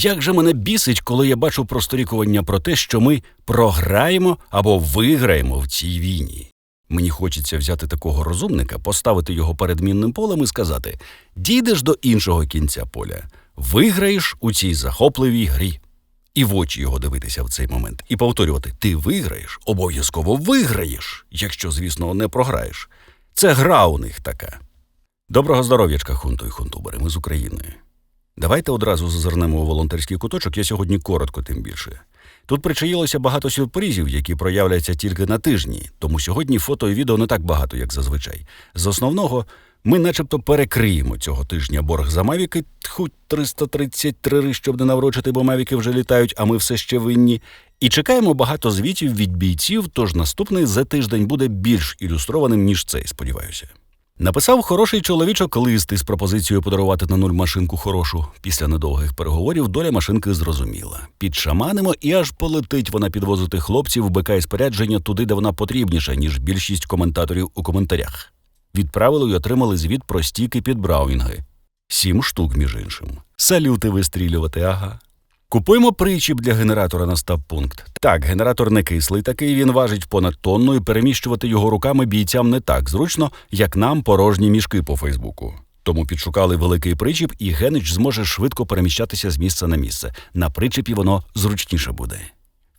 Як же мене бісить, коли я бачу просторікування про те, що ми програємо або виграємо в цій війні. Мені хочеться взяти такого розумника, поставити його перед мінним полем і сказати: дійдеш до іншого кінця поля, виграєш у цій захопливій грі. І в очі його дивитися в цей момент, і повторювати: ти виграєш, обов'язково виграєш, якщо, звісно, не програєш. Це гра у них така. Доброго здоров'ячка, хунту і хунтубери, ми з України. Давайте одразу зазирнемо у волонтерський куточок, я сьогодні коротко, тим більше. Тут причаїлося багато сюрпризів, які проявляться тільки на тижні, тому сьогодні фото і відео не так багато, як зазвичай. З основного ми начебто перекриємо цього тижня борг за мавіки, тьху 333, щоб не наврочити, бо мавіки вже літають, а ми все ще винні. І чекаємо багато звітів від бійців, тож наступний за тиждень буде більш ілюстрованим, ніж цей, сподіваюся. Написав хороший чоловічок лист із пропозицією подарувати на нуль машинку хорошу. Після недовгих переговорів доля машинки зрозуміла. Підшаманимо і аж полетить вона підвозити хлопців БК і спорядження туди, де вона потрібніша, ніж більшість коментаторів у коментарях. Відправили й отримали звіт про стіки під Браунінги. Сім штук, між іншим. Салюти вистрілювати, ага. Купуємо причіп для генератора на стаб-пункт. Так, генератор не кислий такий, він важить понад тонну, і переміщувати його руками бійцям не так зручно, як нам порожні мішки по Фейсбуку. Тому підшукали великий причіп, і Генич зможе швидко переміщатися з місця на місце. На причепі воно зручніше буде.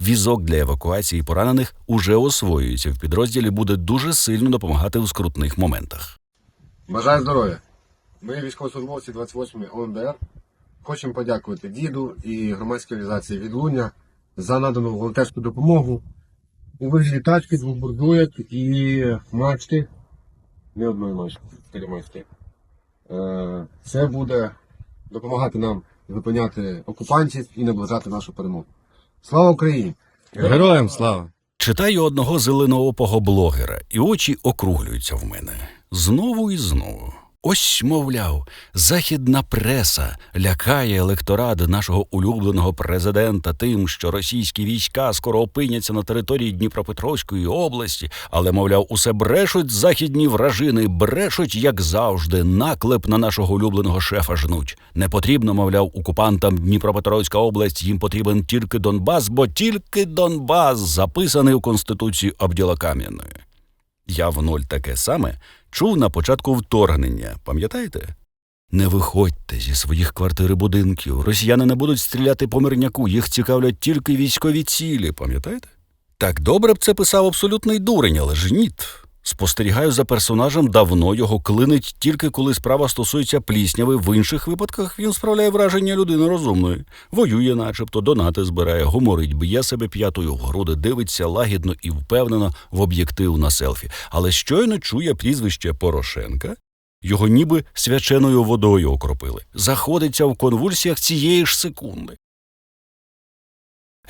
Візок для евакуації поранених уже освоюється в підрозділі, буде дуже сильно допомагати у скрутних моментах. Бажаю здоров'я. Ми військовослужбовці 28 ОМБР. Хочемо подякувати діду і громадській організації Відлуння за надану волонтерську допомогу у вигляді тачки, двох бурдуєк і мачти. Не одної мачти, мачти. Е, Це буде допомагати нам зупиняти окупантів і наближати нашу перемогу. Слава Україні! Героям слава! Читаю одного зеленоопого блогера, і очі округлюються в мене. Знову і знову. Ось, мовляв, західна преса лякає електорат нашого улюбленого президента тим, що російські війська скоро опиняться на території Дніпропетровської області, але, мовляв, усе брешуть західні вражини, брешуть, як завжди, наклеп на нашого улюбленого шефа жнуть. Не потрібно, мовляв, окупантам Дніпропетровська область, їм потрібен тільки Донбас, бо тільки Донбас записаний у Конституції Обділа Кам'яної. Я в ноль таке саме чув на початку вторгнення, пам'ятаєте? Не виходьте зі своїх квартир і будинків. Росіяни не будуть стріляти по мирняку, їх цікавлять тільки військові цілі, пам'ятаєте? Так добре б це писав абсолютний дурень, але ж ніт. Спостерігаю за персонажем давно його клинить тільки коли справа стосується плісняви. В інших випадках він справляє враження людини розумної. Воює, начебто, донати збирає, гуморить, б'є себе п'ятою в груди, дивиться лагідно і впевнено в об'єктив на селфі. Але щойно чує прізвище Порошенка. Його ніби свяченою водою окропили. Заходиться в конвульсіях цієї ж секунди.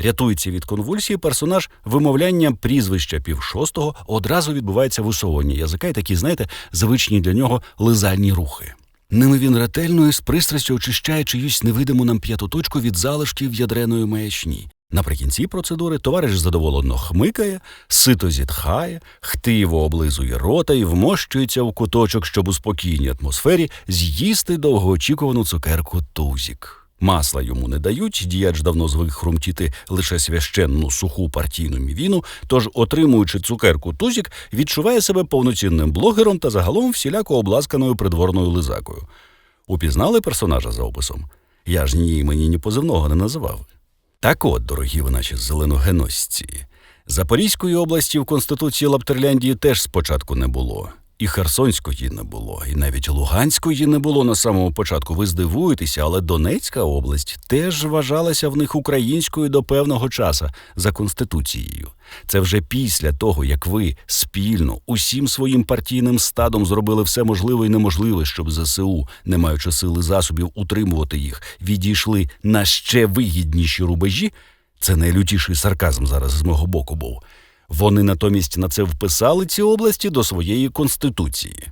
Рятується від конвульсії персонаж вимовлянням прізвища півшостого одразу відбувається висовування язика і такі, знаєте, звичні для нього лизальні рухи. Ними він ретельно і з пристрастю очищає чиюсь невидиму нам п'яту точку від залишків ядреної маячні. Наприкінці процедури товариш задоволено хмикає, сито зітхає, хтиво облизує рота і вмощується в куточок, щоб у спокійній атмосфері з'їсти довгоочікувану цукерку тузік. Масла йому не дають, діяч давно звик хрумтіти лише священну суху партійну мівіну, тож, отримуючи цукерку тузік, відчуває себе повноцінним блогером та загалом всіляко обласканою придворною лизакою. Упізнали персонажа за описом? Я ж ні імені, ні позивного не називав. Так от, дорогі ви наші зеленогеносці, Запорізької області в Конституції Лаптерляндії теж спочатку не було. І Херсонської не було, і навіть Луганської не було на самому початку. Ви здивуєтеся, але Донецька область теж вважалася в них українською до певного часу за конституцією. Це вже після того, як ви спільно усім своїм партійним стадом зробили все можливе і неможливе, щоб ЗСУ, не маючи сили засобів утримувати їх, відійшли на ще вигідніші рубежі. Це найлютіший сарказм зараз з мого боку був. Вони натомість на це вписали ці області до своєї конституції.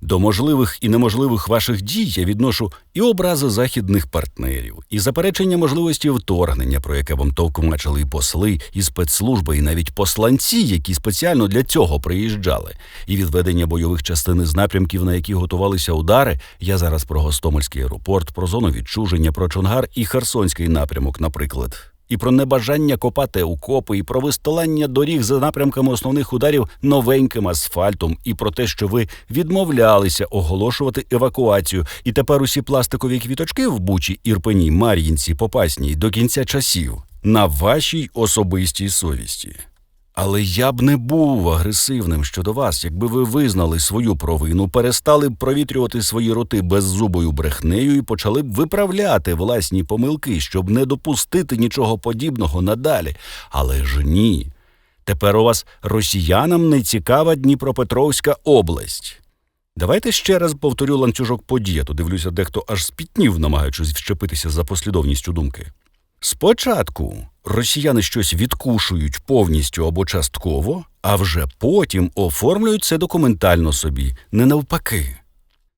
До можливих і неможливих ваших дій я відношу і образи західних партнерів, і заперечення можливості вторгнення, про яке вам товкмачили і посли, і спецслужби, і навіть посланці, які спеціально для цього приїжджали, і відведення бойових частин з напрямків, на які готувалися удари. Я зараз про Гостомельський аеропорт, про зону відчуження, про Чонгар і Херсонський напрямок, наприклад. І про небажання копати укопи, і про вистилання доріг за напрямками основних ударів новеньким асфальтом, і про те, що ви відмовлялися оголошувати евакуацію, і тепер усі пластикові квіточки в Бучі, Ірпені, Мар'їнці, Попасній до кінця часів на вашій особистій совісті. Але я б не був агресивним щодо вас, якби ви визнали свою провину, перестали б провітрювати свої роти беззубою брехнею і почали б виправляти власні помилки, щоб не допустити нічого подібного надалі. Але ж ні. Тепер у вас росіянам не цікава Дніпропетровська область. Давайте ще раз повторю ланцюжок подій, а то дивлюся, дехто аж спітнів, намагаючись вщепитися за послідовністю думки. Спочатку росіяни щось відкушують повністю або частково, а вже потім оформлюють це документально собі, не навпаки.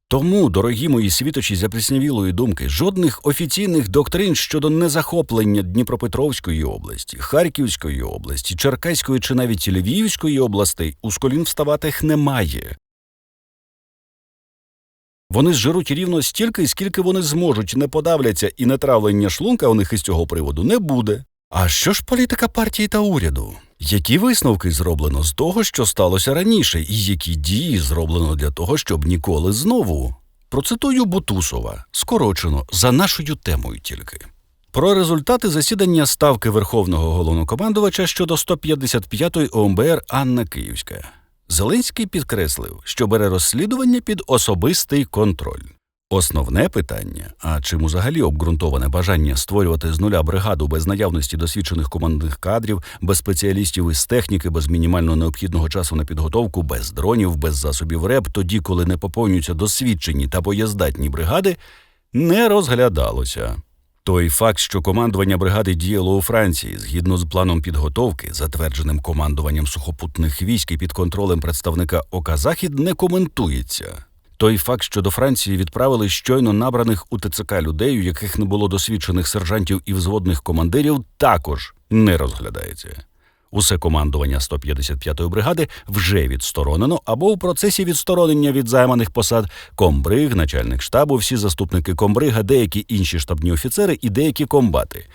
Тому, дорогі мої світочі запліснявілої думки, жодних офіційних доктрин щодо незахоплення Дніпропетровської області, Харківської області, Черкаської чи навіть Львівської областей у сколін вставатих немає. Вони зжируть рівно стільки, скільки вони зможуть, не подавляться, і нетравлення шлунка у них із цього приводу не буде. А що ж політика партії та уряду? Які висновки зроблено з того, що сталося раніше, і які дії зроблено для того, щоб ніколи знову? Процитую Бутусова, скорочено, за нашою темою тільки. Про результати засідання ставки Верховного головнокомандувача щодо 155-ї ОМБР Анна Київська. Зеленський підкреслив, що бере розслідування під особистий контроль. Основне питання, а чим взагалі обґрунтоване бажання створювати з нуля бригаду без наявності досвідчених командних кадрів, без спеціалістів із техніки, без мінімально необхідного часу на підготовку, без дронів, без засобів РЕП, тоді, коли не поповнюються досвідчені та боєздатні бригади, не розглядалося. Той факт, що командування бригади діяло у Франції згідно з планом підготовки, затвердженим командуванням сухопутних військ і під контролем представника ОК Захід, не коментується. Той факт, що до Франції відправили щойно набраних у ТЦК людей, у яких не було досвідчених сержантів і взводних командирів, також не розглядається. Усе командування 155-ї бригади вже відсторонено або у процесі відсторонення від займаних посад комбриг, начальник штабу, всі заступники комбрига, деякі інші штабні офіцери і деякі комбати.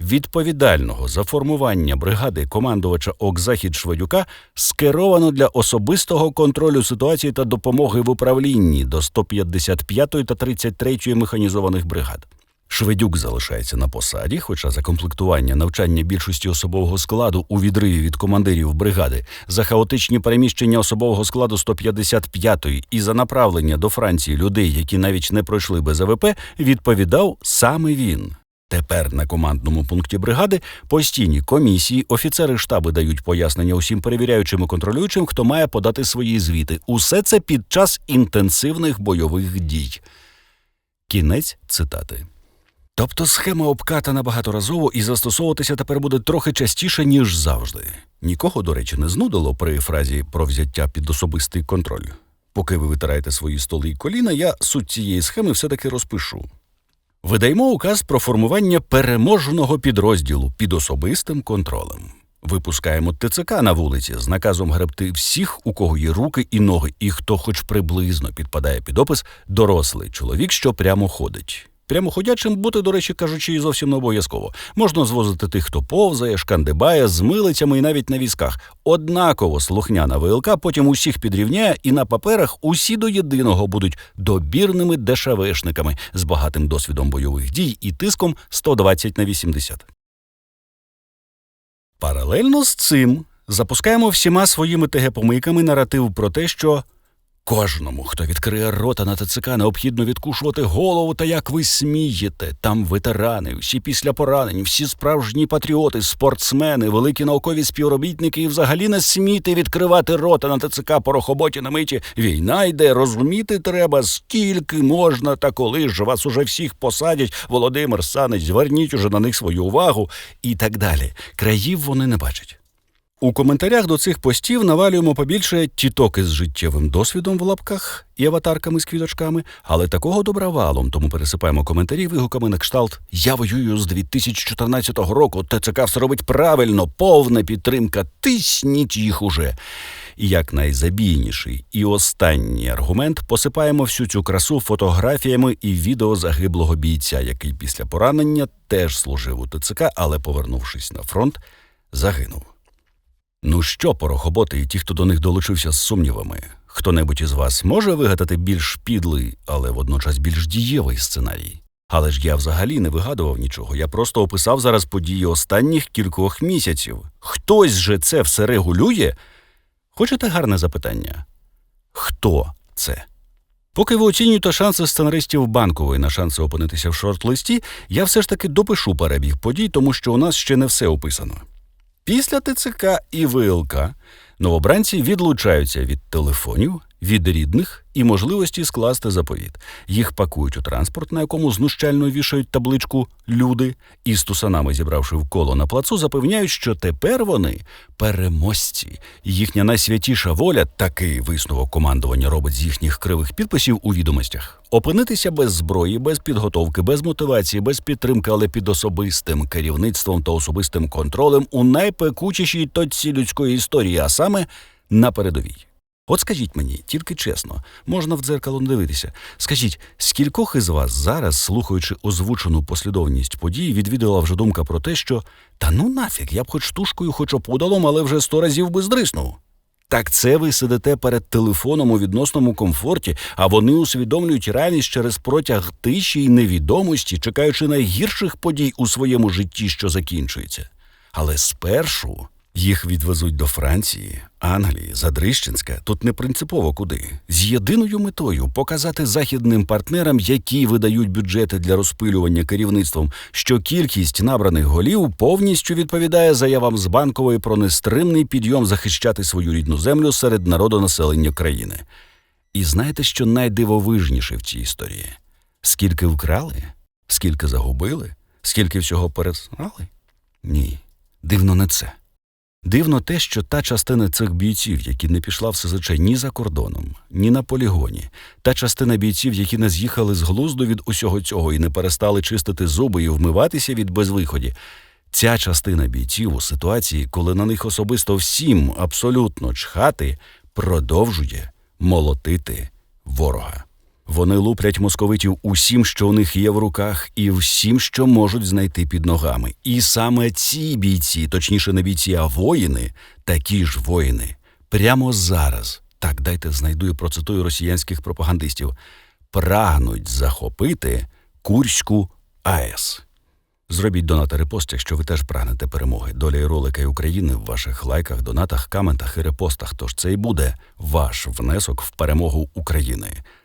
Відповідального за формування бригади командувача ОК-Захід Шведюка скеровано для особистого контролю ситуації та допомоги в управлінні до 155-ї та 33-ї механізованих бригад. Шведюк залишається на посаді, хоча за комплектування навчання більшості особового складу у відриві від командирів бригади, за хаотичні переміщення особового складу 155-ї і за направлення до Франції людей, які навіть не пройшли без АВП, відповідав саме він. Тепер на командному пункті бригади постійні комісії, офіцери штаби дають пояснення усім перевіряючим і контролюючим, хто має подати свої звіти. Усе це під час інтенсивних бойових дій. Кінець цитати. Тобто схема обкатана багаторазово і застосовуватися тепер буде трохи частіше, ніж завжди. Нікого, до речі, не знудило при фразі про взяття під особистий контроль. Поки ви витираєте свої столи і коліна, я суть цієї схеми все-таки розпишу. Видаємо указ про формування переможного підрозділу під особистим контролем. Випускаємо ТЦК на вулиці з наказом гребти всіх, у кого є руки і ноги, і хто хоч приблизно підпадає під опис дорослий чоловік, що прямо ходить. Прямоходячим бути, до речі, кажучи, і зовсім не обов'язково. Можна звозити тих, хто повзає, шкандибає, з милицями і навіть на візках. Однаково слухняна ВЛК потім усіх підрівняє, і на паперах усі до єдиного будуть добірними дешевешниками з багатим досвідом бойових дій і тиском 120 на 80. Паралельно з цим запускаємо всіма своїми ТГ-помийками наратив про те, що Кожному, хто відкриє рота на ТЦК, необхідно відкушувати голову, та як ви смієте. Там ветерани, всі після поранень, всі справжні патріоти, спортсмени, великі наукові співробітники і взагалі не смійте відкривати рота на ТЦК по рохоботі на миті. Війна йде, розуміти треба, скільки можна, та коли ж вас уже всіх посадять. Володимир Санич, зверніть уже на них свою увагу і так далі. Країв вони не бачать. У коментарях до цих постів навалюємо побільше тітоки з життєвим досвідом в лапках і аватарками з квіточками, але такого добра валом, тому пересипаємо коментарі вигуками на кшталт Я воюю з 2014 року, ТЦК все робить правильно, повна підтримка, тисніть їх уже. І як найзабійніший і останній аргумент посипаємо всю цю красу фотографіями і відео загиблого бійця, який після поранення теж служив у ТЦК, але, повернувшись на фронт, загинув. Ну що, порохоботи і ті, хто до них долучився з сумнівами, хто-небудь із вас може вигадати більш підлий, але водночас більш дієвий сценарій? Але ж я взагалі не вигадував нічого. Я просто описав зараз події останніх кількох місяців. Хтось же це все регулює? Хочете гарне запитання? Хто це? Поки ви оцінюєте шанси сценаристів банкової на шанси опинитися в шорт-листі, я все ж таки допишу перебіг подій, тому що у нас ще не все описано. Після ТЦК і ВЛК новобранці відлучаються від телефонів, від рідних і можливості скласти заповіт. Їх пакують у транспорт, на якому знущально вішають табличку Люди і з тусанами, зібравши в коло на плацу, запевняють, що тепер вони переможці. Їхня найсвятіша воля, такий висновок командування робить з їхніх кривих підписів у відомостях. Опинитися без зброї, без підготовки, без мотивації, без підтримки, але під особистим керівництвом та особистим контролем у найпекучішій точці людської історії, а саме на передовій. От скажіть мені, тільки чесно, можна в дзеркало не дивитися. Скажіть, скількох із вас зараз, слухаючи озвучену послідовність подій, відвідала вже думка про те, що та ну нафіг, я б хоч штушкою, хоч опудалом, але вже сто разів би здриснув. Так це ви сидите перед телефоном у відносному комфорті, а вони усвідомлюють реальність через протяг тиші й невідомості, чекаючи найгірших подій у своєму житті, що закінчується. Але спершу їх відвезуть до Франції, Англії, Задрищенська, тут не принципово куди, з єдиною метою показати західним партнерам, які видають бюджети для розпилювання керівництвом, що кількість набраних голів повністю відповідає заявам з банкової про нестримний підйом захищати свою рідну землю серед народонаселення країни. І знаєте, що найдивовижніше в цій історії? Скільки вкрали? Скільки загубили? Скільки всього пересрали? Ні, дивно не це. Дивно те, що та частина цих бійців, які не пішла в СЗЧ ні за кордоном, ні на полігоні, та частина бійців, які не з'їхали з глузду від усього цього і не перестали чистити зуби і вмиватися від безвиході, ця частина бійців у ситуації, коли на них особисто всім абсолютно чхати, продовжує молотити ворога. Вони луплять московитів усім, що у них є в руках, і всім, що можуть знайти під ногами. І саме ці бійці, точніше, не бійці, а воїни, такі ж воїни, прямо зараз, так дайте знайду і процитую росіянських пропагандистів, прагнуть захопити Курську АЕС. Зробіть донат і репост, якщо ви теж прагнете перемоги. Доля і ролика і України в ваших лайках, донатах, коментах і репостах. Тож це і буде ваш внесок в перемогу України.